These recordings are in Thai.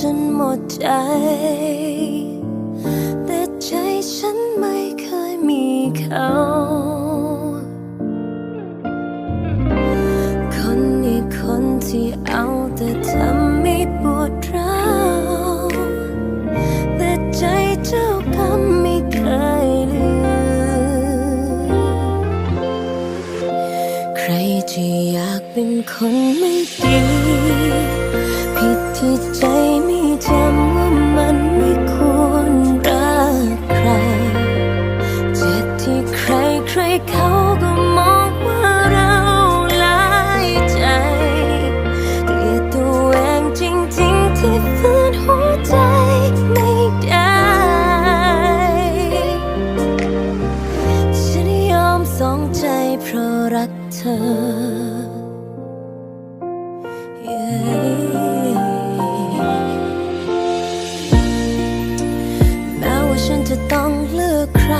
จนหมดใจ แต่ใจฉันไม่เคยมีเขาคนนี้คนที่เอาแต่ทำให้ปวดร้าวแต่ใจเจ้ากรรมไม่เคยลืมใครที่อยากเป็นคนไม่ดีผิดที่ ก็มองว่าเราหลายใจ เกลียดตัวเองจริงๆ ที่ฝืนหัวใจไม่ได้ ฉันยอมสองใจเพราะรักเธอ แม้ว่าฉันจะต้องเลือกใคร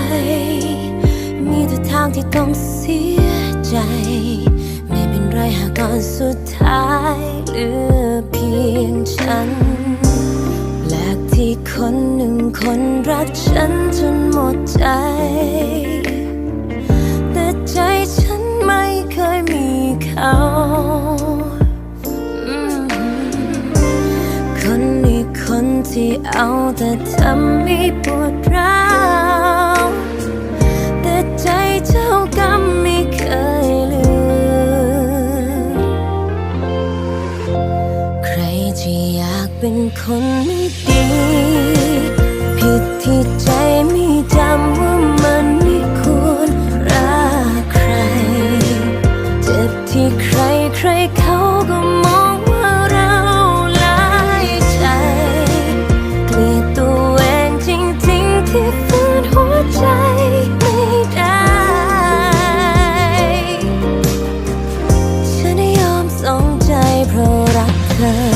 างที่ต้องเสียใจ ไม่เป็นไรหากตอนสุดท้ายเหลือเพียงฉันแปลกที่คนหนึ่งคนรักฉันจนหมดใจ แต่ใจฉันไม่เคยมีเขาคนนี้คนที่เอาแต่ทำให้ปวดร้าว ที่ใครใครเขาก็มองว่าเราหลายใจเกลียดตัวเองจริงๆที่ฝืนหัวใจไม่ได้ ฉันยอมสองใจเพราะรักเธอ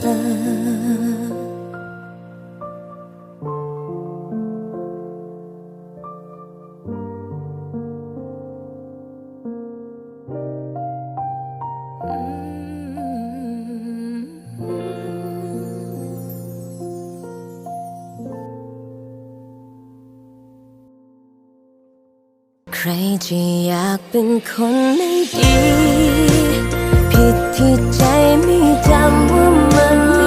ใครที่อยากเป็นคนไม่ดี ที่ใจไม่จำว่ามัน